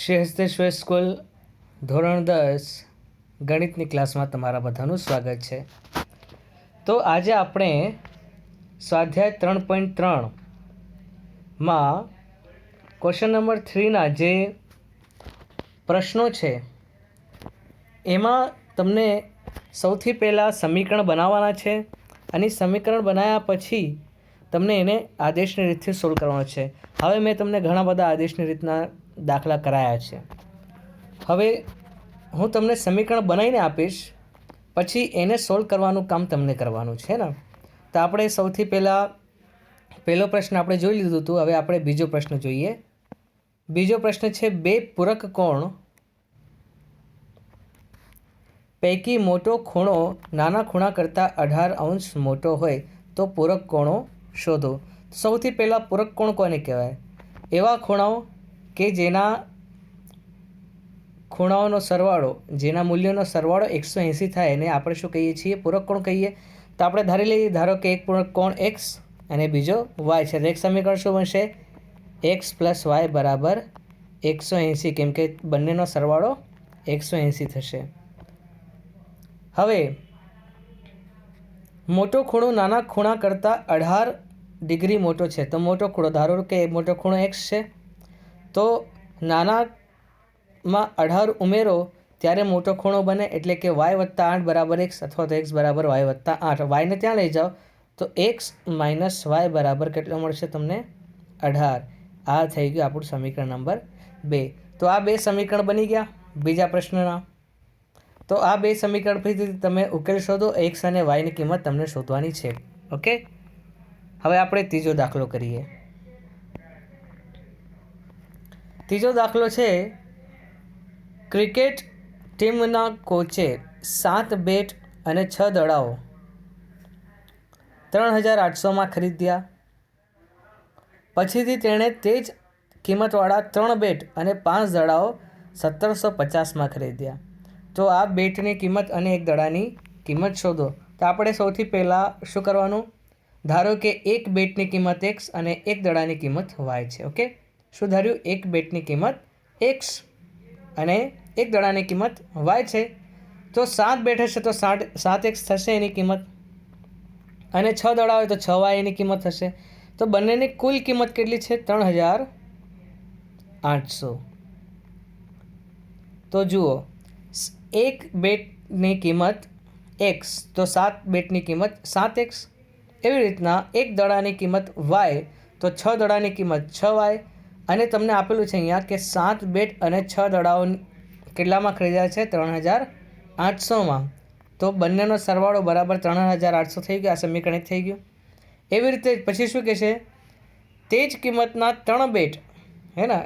Shri Hasteshwar school, ધોરણ દસ, ગણિતની ક્લાસમાં તમારા બધાનું સ્વાગત છે. તો આજે આપણે સ્વાધ્યાય ત્રણ પોઈન્ટ ત્રણમાં ક્વેશ્ચન નંબર થ્રીના જે પ્રશ્નો છે, એમાં તમને સૌથી પહેલાં સમીકરણ બનાવવાના છે અને સમીકરણ બનાવ્યા પછી તમને એને આદેશની રીતથી સોલ્વ કરવાનો છે. હવે મેં તમને ઘણા બધા આદેશની રીતના દાખલા કરાયા છે. હવે હું તમને સમીકરણ બનાવીને આપીશ, પછી એને સોલ્વ કરવાનું કામ તમને કરવાનું છે ને? તો આપણે સૌથી પહેલાં પહેલો પ્રશ્ન આપણે જોઈ લીધું હતું, હવે આપણે બીજો પ્રશ્ન જોઈએ. બીજો પ્રશ્ન છે, બે પૂરક કોણ? પૈકી મોટો ખૂણો નાના ખૂણા કરતાં અઢાર અંશ મોટો હોય, તો પૂરક કોણો શોધો. સૌથી પહેલાં પૂરક કોણ કોને કહેવાય? એવા ખૂણાઓ કે જેના ખૂણાઓનો સરવાળો, જેના મૂલ્યનો સરવાળો એકસો એંસી થાય એને આપણે શું કહીએ છીએ? પૂરક કોણ કહીએ? તો આપણે ધારી લઈએ ધારો કે એક પૂરક કોણ એક્સ અને બીજો વાય છે. તો એક સમીકરણ શું બનશે? એક્સ પ્લસ વાય બરાબર એકસો એંસી. કેમ કે બંનેનો સરવાળો એકસો એંસી થશે. હવે, મોટો ખૂણો નાના ખૂણા કરતાં અઢાર ડિગ્રી મોટો છે. તો મોટો ખૂણો ધારો કે મોટો ખૂણો એક્સ છે. તો નાનામાં અઢાર ઉમેરો, ત્યારે મોટો ખૂણો બને એટલે કે વાય વત્તા આઠ બરાબર એક્સ અથવા તો એક્સ બરાબર વાય વત્તા આઠ. વાયને ત્યાં લઈ જાઓ, તો એક્સ માઇનસ વાય બરાબર કેટલો મળશે તમને? અઢાર. આ થઈ ગયું આપણું સમીકરણ નંબર બે. તો આ બે સમીકરણ બની ગયા બીજા પ્રશ્નના. તો આ બે સમીકરણ પરથી તમે ઉકેલ શોધો એક્સ અને વાયની કિંમત તમને શોધવાની છે. ઓકે? હવે આપણે ત્રીજો દાખલો કરીએ. ત્રીજો દાખલો છે, ક્રિકેટ ટીમના કોચે સાત બેટ અને છ દડાઓ. ત્રણ હજાર આઠસોમાં ખરીદ્યા. પછીથી તેણે તે જ કિંમતવાળા ત્રણ બેટ અને પાંચ દડાઓ સત્તરસો પચાસમાં ખરીદ્યા. તો આ બેટની કિંમત અને એક દડાની કિંમત શોધો. તો આપણે સૌથી પહેલાં શું કરવાનું? ધારો કે એક બેટની કિંમત એક્સ અને એક દડાની કિંમત વાય છે, ઓકે? શું ધાર્યું એક બેટની કિંમત એક્સ અને એક દડાની કિંમત વાય છે. તો સાત બેટ હશે તો સાત સાત એક્સ થશે એની કિંમત. અને છ દડા હોય તો છ વાય એની કિંમત થશે. તો બંનેની કુલ કિંમત કેટલી છે? ત્રણ હજાર આઠસો. તો જુઓ એક બેટની કિંમત એક્સ, તો સાત બેટની કિંમત સાત એક્સ. એવી રીતના એક દડાની કિંમત વાય, તો છ દડાની કિંમત છ વાય. અને તમને આપેલું છે અહીંયા કે સાત બેટ અને છ દડાઓ કેટલામાં ખરીદ્યા છે? ત્રણ હજાર આઠસોમાં. તો બંનેનો સરવાળો બરાબર ત્રણ હજાર આઠસો થઈ ગયો, આ સમીકરણ થઈ ગયું. એવી રીતે પછી શું કહેશે? તે જ કિંમતના ત્રણ બેટ, હે ને?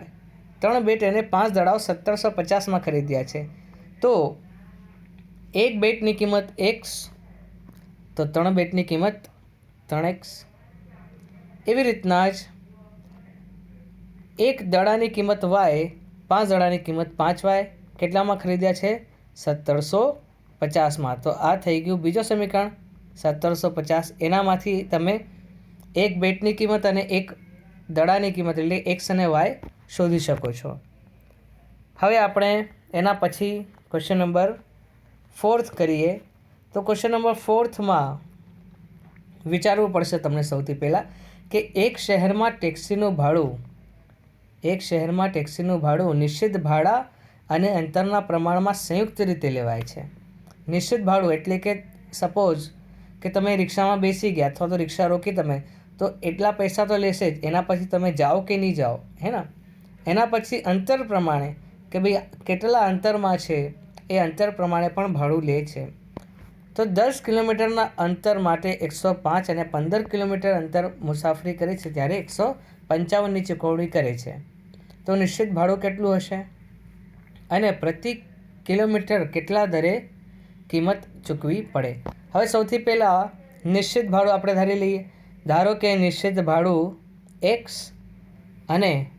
ત્રણ બેટ એને પાંચ દડાઓ સત્તરસો પચાસમાં ખરીદ્યા છે. તો એક બેટની કિંમત એક્સ, તો ત્રણ બેટની કિંમત ત્રણ એક્સ. એવી રીતના જ એક દડાની કિંમત વાય, પાંચ દડાની કિંમત પાંચ વાય, કેટલામાં ખરીદ્યા છે? સત્તરસો પચાસમાં તો આ થઈ ગયું બીજો સમીકરણ. સત્તરસો પચાસ, એનામાંથી તમે એક બેટની કિંમત અને એક દડાની કિંમત, એટલે એક્સ અને વાય શોધી શકો છો. હવે આપણે એના પછી ક્વેશ્ચન નંબર ફોર્થ કરીએ. તો ક્વેશ્ચન નંબર ફોર્થમાં વિચારવું પડશે તમને સૌથી પહેલાં કે એક શહેરમાં ટેક્સીનું ભાડું એક શહેરમાં ટેક્સીનું ભાડું નિશ્ચિત ભાડા અને અંતરના પ્રમાણમાં સંયુક્ત રીતે લેવાય છે. નિશ્ચિત ભાડું એટલે કે સપોઝ કે તમે રિક્ષામાં બેસી ગયા અથવા તો રિક્ષા રોકી તમે, તો એટલા પૈસા તો લેશે જ. એના પછી તમે જાઓ કે નહીં જાઓ, હે ને? એના પછી અંતર પ્રમાણે કે ભાઈ કેટલા અંતરમાં છે, એ અંતર પ્રમાણે પણ ભાડું લે છે. તો દસ કિલોમીટરના અંતર માટે એકસો પાંચ અને પંદર કિલોમીટર અંતર મુસાફરી કરે છે, ત્યારે એકસો પંચાવનની ચૂકવણી કરે છે. તો નિશ્ચિત ભાડું કેટલું હશે? અને પ્રતિ કિલોમીટર કેટલા દરે કિંમત ચૂકવી પડે? હવે સૌથી પહેલાં નિશ્ચિત ભાડું આપણે ધારી લઈએ. ધારો કે નિશ્ચિત ભાડું એક્સ અને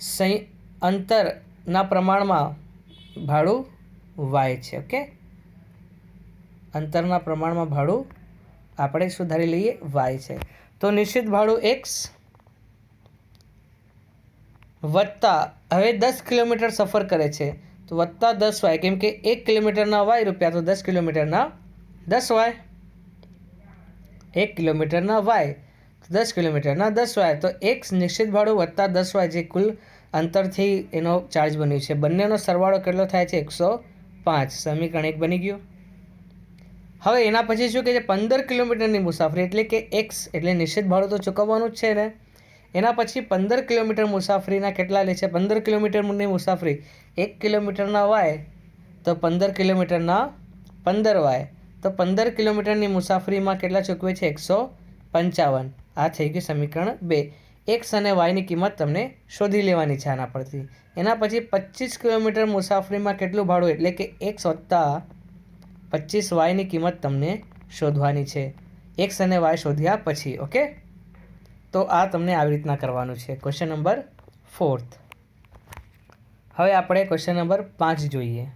સંય અંતરના પ્રમાણમાં ભાડું વાય છે, ઓકે? અંતરના પ્રમાણમાં ભાડું આપણે સુધારી લઈએ? વાય છે. તો નિશ્ચિત ભાડું એક્સ વત્તા, હવે દસ કિલોમીટર સફર કરે છે. તો વત્તા દસ વાય, કેમ કે એક કિલોમીટરના વાય રૂપિયા, તો દસ કિલોમીટરના દસ વાય. એક કિલોમીટરના વાય, તો દસ કિલોમીટરના દસ વાય. તો એક નિશ્ચિત ભાડું વત્તા દસ વાય જે કુલ અંતરથી એનો ચાર્જ બન્યું છે. બંનેનો સરવાળો કેટલો થાય છે? એકસો પાંચ. સમીકરણ એક બની ગયું. હવે એના પછી શું કે પંદર કિલોમીટરની મુસાફરી, એટલે કે એક્સ એટલે નિશ્ચિત ભાડું તો ચૂકવવાનું જ છે ને. એના પછી પંદર કિલોમીટર મુસાફરીના કેટલા લે છે? પંદર કિલોમીટરની મુસાફરી. એક કિલોમીટરના વાય, તો પંદર કિલોમીટરના પંદર વાય. તો પંદર કિલોમીટરની મુસાફરીમાં કેટલા ચૂકવે છે? એકસો પંચાવન. આ થઈ ગયું સમીકરણ બે. એક્સ અને વાયની કિંમત તમને શોધી લેવાની છે આના પરથી. એના પછી પચીસ કિલોમીટર મુસાફરીમાં કેટલું ભાડું? એટલે કે એક્સ વત્તા પચીસ વાયની કિંમત તમને શોધવાની છે. એક્સ અને વાય શોધ્યા પછી, ઓકે? તો આ તમને આવી રીતના કરવાનું છે. ક્વેશ્ચન નંબર ફોર્થ હવે આપણે ક્વેશ્ચન નંબર પાંચ જોઈએ.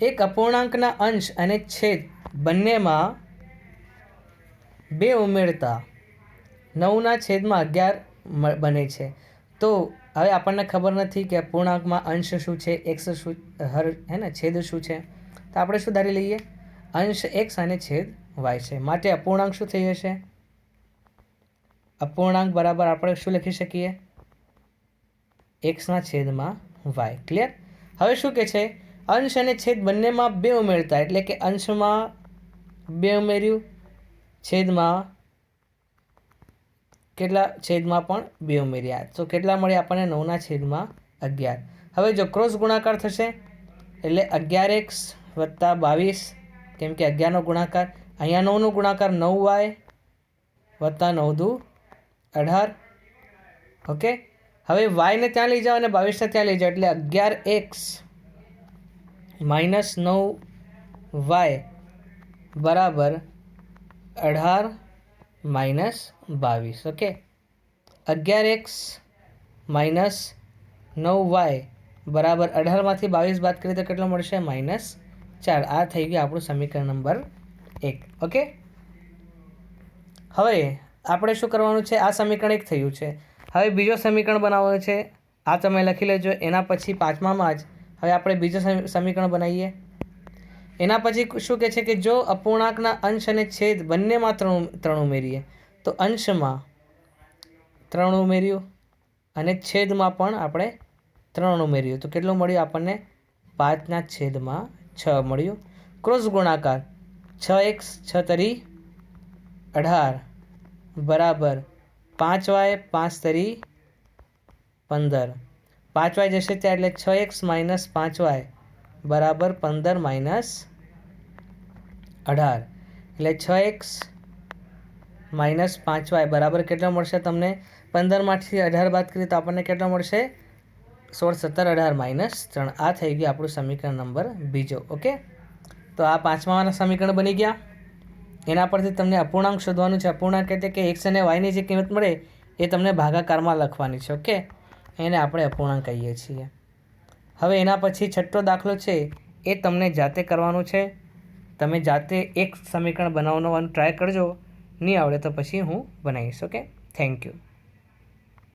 એક અપૂર્ણાંકના અંશ અને છેદ બંનેમાં બે ઉમેરતા નવના છેદમાં અગિયાર બને છે. તો હવે આપણને ખબર નથી કે અપૂર્ણાંકમાં અંશ શું છે એક્સ શું, હર, હે ને, છેદ શું છે. તો આપણે શું ધારી લઈએ? અંશ એક્સ અને છેદ વાય છે. માટે અપૂર્ણાંક શું થઈ જશે અપૂર્ણાંક બરાબર આપણે શું લખી શકીએ? એક્સના છેદમાં વાય. ક્લિયર હવે શું કે છે? અંશ અને છેદ બંનેમાં બે ઉમેરતા, એટલે કે અંશમાં બે ઉમેર્યું, છેદમાં કેટલા છેદમાં પણ બે ઉમેર્યા. તો કેટલા મળ્યા આપણને? નવના છેદમાં અગિયાર. હવે જો ક્રોસ ગુણાકાર થશે, એટલે અગિયાર એક્સ વત્તા બાવીસ કેમ કે અગિયારનો ગુણાકાર, અહીંયા નવનો ગુણાકાર નવ વાય વત્તા નવ દુ અઢાર. ઓકે? હવે વાયને ત્યાં લઈ જાઓ અને બાવીસને ત્યાં લઈ જાઓ, એટલે અગિયાર એક્સ માઇનસ નવ વાય બરાબર અઢાર માઇનસ બાવીસ. ઓકે? અગિયાર એક્સ માઇનસ નવ વાય બરાબર અઢારમાંથી બાવીસ બાદ કરીએ તો કેટલો મળશે? માઇનસ ચાર આ થઈ ગયું આપણું સમીકરણ નંબર એક, ઓકે? હવે આપણે શું કરવાનું છે? આ સમીકરણ એક થયું છે. હવે બીજો સમીકરણ બનાવવાનું છે. આ તમે લખી લેજો. એના પછી પાંચમામાં જ હવે આપણે બીજો સમી- સમીકરણ બનાવીએ. એના પછી શું કહે છે કે જો અપૂર્ણાંકના અંશ અને છેદ બંનેમાં ત્રણ ત્રણ ઉમેરીએ, તો અંશમાં ત્રણ ઉમેર્યું અને છેદમાં પણ આપણે ત્રણ ઉમેર્યું. તો કેટલું મળ્યું આપણને? પાંચના છેદમાં છ મળ્યું. ક્રોસ ગુણાકાર છ એક્સ છ તરી અઢાર બરાબર પાંચ વાય પાંચ તરી પંદર. પાંચ વાય જશે ત્યાં એટલે છ એક્સ માઇનસ પાંચ વાય બરાબર પંદર માઇનસ અઢાર. એટલે છ એક્સ માઇનસ પાંચ વાય બરાબર કેટલો મળશે તમને? પંદરમાંથી અઢાર બાદ કરીએ તો આપણને કેટલો મળશે? સોળ, સત્તર, અઢાર, માઇનસ ત્રણ. આ થઈ ગયું આપણું સમીકરણ નંબર બીજો, ઓકે? તો આ પાંચમાના સમીકરણ બની ગયા. એના પરથી તમને અપૂર્ણાંક શોધવાનું છે. અપૂર્ણાંક એટલે કે એક્સ અને વાયની જે કિંમત મળે, એ તમને ભાગાકારમાં લખવાની છે, ઓકે? એને આપણે અપૂર્ણાંક કહીએ છીએ. હવે એના પછી છઠ્ઠો દાખલો છે, એ તમને જાતે કરવાનું છે. તમે જાતે એક સમીકરણ બનાવવાનું ટ્રાય કરજો. નહીં આવડે તો પછી હું બનાવીશ, ઓકે? Thank you